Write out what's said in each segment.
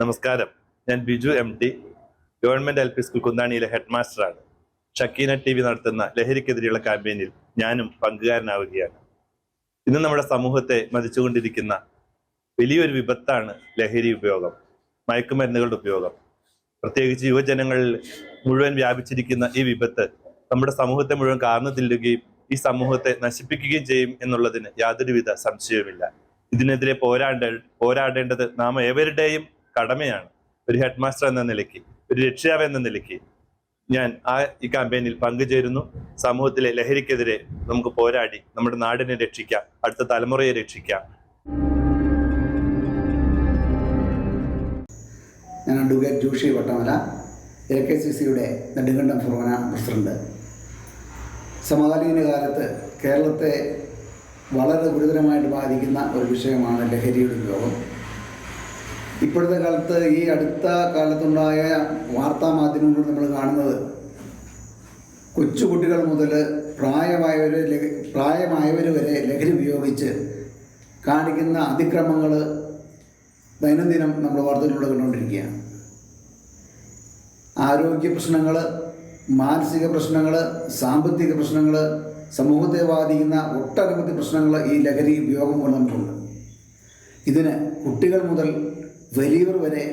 നമസ്കാരം. ഞാൻ Biju M T. Government L P school കുന്താണിയിലെ head മാസ്റ്ററാണ് ഷക്കീന ടി വി നടത്തുന്ന ലഹരിക്കെതിരെയുള്ള ക്യാമ്പയിനിൽ ഞാനും പങ്കുകാരനാവുകയാണ്. ഇന്ന് നമ്മുടെ സമൂഹത്തെ മതിച്ചുകൊണ്ടിരിക്കുന്ന വലിയൊരു വിപത്താണ് ലഹരി ഉപയോഗം മയക്കുമരുന്നുകളുടെ ഉപയോഗം. പ്രത്യേകിച്ച് യുവജനങ്ങളിൽ മുഴുവൻ വ്യാപിച്ചിരിക്കുന്ന ഈ വിപത്ത് നമ്മുടെ സമൂഹത്തെ മുഴുവൻ കാർന്നു തില്ലുകയും ഈ സമൂഹത്തെ നശിപ്പിക്കുകയും ചെയ്യും എന്നുള്ളതിന് യാതൊരുവിധ സംശയവുമില്ല. ഇതിനെതിരെ പോരാണ്ട പോരാടേണ്ടത് നാം ഏവരുടെയും കടമയാണ്. ഒരു ഹെഡ് മാസ്റ്റർ എന്ന നിലയ്ക്ക് ഒരു രക്ഷിതാവ് എന്ന നിലയ്ക്ക് ഞാൻ ആ ഈ ക്യാമ്പയിനിൽ പങ്കുചേരുന്നു. സമൂഹത്തിലെ ലഹരിക്കെതിരെ നമുക്ക് പോരാടി നമ്മുടെ നാടിനെ രക്ഷിക്കാം അടുത്ത തലമുറയെ രക്ഷിക്കാം. ഞാൻ advocate Joshi Vattamala A K C സിയുടെ നെടുങ്കണ്ടം ഫുറോന പ്രസിഡന്റ്. സമകാലീന കാലത്ത് കേരളത്തെ വളരെ ഗുരുതരമായിട്ട് ബാധിക്കുന്ന ഒരു വിഷയമാണ് ലഹരിയുടെ ഉപയോഗം ഇപ്പോഴത്തെ കാലത്ത് ഈ അടുത്ത കാലത്തുണ്ടായ വാർത്താ മാധ്യമങ്ങൾ നമ്മൾ കാണുന്നത് കൊച്ചുകുട്ടികൾ മുതൽ പ്രായമായവർ പ്രായമായവർ വരെ ലഹരി ഉപയോഗിച്ച് കാണിക്കുന്ന അതിക്രമങ്ങൾ ദൈനംദിനം നമ്മൾ വാർത്തകളിലൂടെ കണ്ടുകൊണ്ടിരിക്കുകയാണ്. ആരോഗ്യ പ്രശ്നങ്ങൾ മാനസിക പ്രശ്നങ്ങൾ സാമ്പത്തിക പ്രശ്നങ്ങൾ സമൂഹത്തെ ബാധിക്കുന്ന ഒട്ടനവധി പ്രശ്നങ്ങൾ ഈ ലഹരി ഉപയോഗം കൊണ്ട് ഇതിന് കുട്ടികൾ മുതൽ വലിയവർ വരെ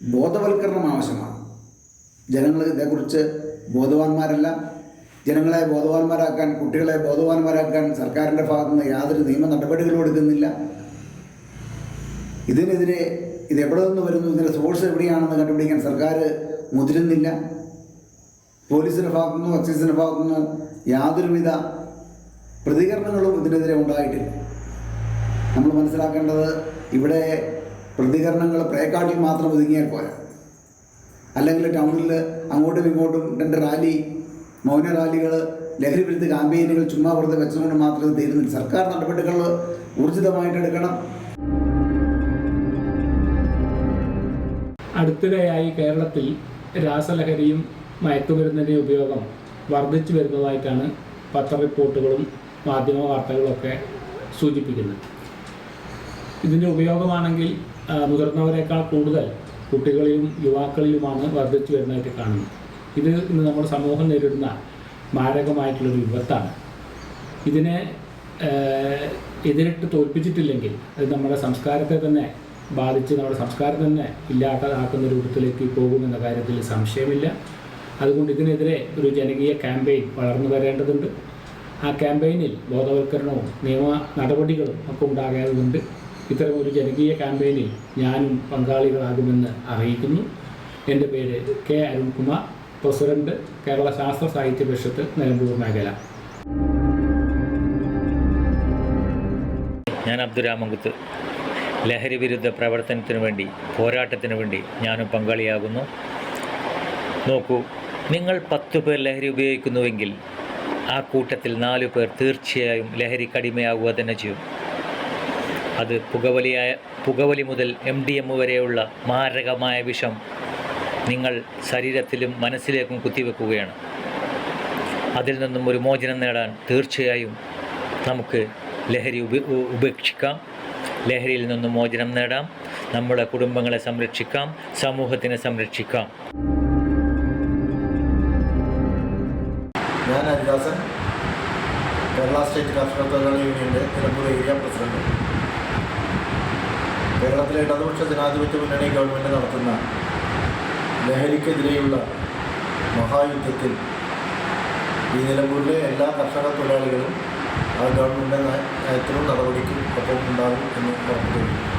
ബോധവൽക്കരണം ആവശ്യമാണ്. ജനങ്ങൾ ഇതേക്കുറിച്ച് ബോധവാന്മാരല്ല. ജനങ്ങളെ ബോധവാന്മാരാക്കാൻ കുട്ടികളെ ബോധവാന്മാരാക്കാൻ സർക്കാരിന്റെ ഭാഗത്തു നിന്ന് യാതൊരു നിയമ നടപടികളും എടുക്കുന്നില്ല. ഇതിനെതിരെ ഇത് എവിടെ നിന്ന് വരുന്നു? ഇതിന്റെ സോഴ്സ് എവിടെയാണെന്ന് കണ്ടുപിടിക്കാൻ സർക്കാർ മുതിരുന്നില്ല. പോലീസിന്റെ ഭാഗത്തുനിന്നോ എക്സൈസിന്റെ ഭാഗത്തുനിന്നോ യാതൊരുവിധ പ്രതികരണങ്ങളും ഇതിനെതിരെ ഉണ്ടായിട്ടില്ല. നമ്മൾ മനസ്സിലാക്കേണ്ടത് ഇവിടെ പ്രതികരണങ്ങൾ പ്രേക്കാട്ടിൽ മാത്രം ഒതുങ്ങിയാൽ പോരാ. അല്ലെങ്കിൽ ടൗണിൽ അങ്ങോട്ടും ഇങ്ങോട്ടും രണ്ട് റാലി മൗന റാലികൾ ലഹരി വിരുദ്ധ ക്യാമ്പയിനുകൾ ചുമ്മാ വെറുതെ വെച്ചതുകൊണ്ട് മാത്രം ഇത് തീരുന്നില്ല സർക്കാർ നടപടികൾ ഊർജിതമായിട്ട് എടുക്കണം. അടുത്തിടെയായി കേരളത്തിൽ രാസലഹരിയും മയക്കുമരുന്നിന്റെ ഉപയോഗം വർദ്ധിച്ചു വരുന്നതായിട്ടാണ് പത്ര റിപ്പോർട്ടുകളും മാധ്യമ വാർത്തകളൊക്കെ സൂചിപ്പിക്കുന്നത്. ഇതിന്റെ ഉപയോഗമാണെങ്കിൽ മുതിർന്നവരെക്കാൾ കൂടുതൽ കുട്ടികളിലും യുവാക്കളിലുമാണ് വർദ്ധിച്ചു വരുന്നതായിട്ട് കാണുന്നത്. ഇത് ഇന്ന് നമ്മുടെ സമൂഹം നേരിടുന്ന മാരകമായിട്ടുള്ളൊരു വിപത്താണ്. ഇതിനെ എതിരിട്ട് തോൽപ്പിച്ചിട്ടില്ലെങ്കിൽ അത് നമ്മുടെ സംസ്കാരത്തെ തന്നെ ബാധിച്ച് നമ്മുടെ സംസ്കാരം തന്നെ ഇല്ലാതാക്കുന്ന രൂപത്തിലേക്ക് പോകുമെന്ന കാര്യത്തിൽ സംശയമില്ല. അതുകൊണ്ട് ഇതിനെതിരെ ഒരു ജനകീയ ക്യാമ്പയിൻ വളർന്നു വരേണ്ടതുണ്ട്. ആ ക്യാമ്പയിനിൽ ബോധവൽക്കരണവും നിയമ നടപടികളും ഒക്കെ ഉണ്ടാകേണ്ടതുണ്ട്. ഇത്തരം ഒരു ജനകീയ ക്യാമ്പയിനിൽ ഞാനും പങ്കാളികളാകുമെന്ന് അറിയിക്കുന്നു. എന്റെ പേര് കെ അരുൺകുമാർ പ്രസിഡന്റ് കേരള ശാസ്ത്ര സാഹിത്യ പരിഷത്ത് നിലമ്പൂർ മേഖല. ഞാൻ അബ്ദുരാമങ്കുത്ത് ലഹരി വിരുദ്ധ പ്രവർത്തനത്തിന് വേണ്ടി പോരാട്ടത്തിന് വേണ്ടി ഞാനും പങ്കാളിയാകുന്നു. നോക്കൂ നിങ്ങൾ പത്ത് പേർ ലഹരി ഉപയോഗിക്കുന്നുവെങ്കിൽ ആ കൂട്ടത്തിൽ നാലു പേർ തീർച്ചയായും ലഹരി അടിമയാകുക തന്നെ ചെയ്യും. അത് പുകവലിയായ പുകവലി മുതൽ എം ഡി എം വരെയുള്ള മാരകമായ വിഷം നിങ്ങൾ ശരീരത്തിലും മനസ്സിലേക്കും കുത്തിവെക്കുകയാണ്. അതിൽ നിന്നും ഒരു മോചനം നേടാൻ തീർച്ചയായും നമുക്ക് ലഹരി ഉപേക്ഷിക്കാം. ലഹരിയിൽ നിന്നും മോചനം നേടാം. നമ്മുടെ കുടുംബങ്ങളെ സംരക്ഷിക്കാം. സമൂഹത്തിനെ സംരക്ഷിക്കാം. ഞാൻ ഹരിദാസൻ കേരള സ്റ്റേറ്റ് കർഷക തൊഴിലാളി യൂണിയന്റെ ഏരിയ പ്രസിഡന്റ്. കേരളത്തിലെ ഇടതുപക്ഷ ജനാധിപത്യ മുന്നണി ഗവൺമെന്റ് നടത്തുന്ന ലഹരിക്കെതിരെയുള്ള മഹായുദ്ധത്തിൽ ഈ നിലമ്പൂരിലെ എല്ലാ കർഷക തൊഴിലാളികളും ആ ഗവൺമെന്റ് നയത്തിനും നടപടിക്കും ഒപ്പം ഉണ്ടാകും എന്ന് തരുന്നു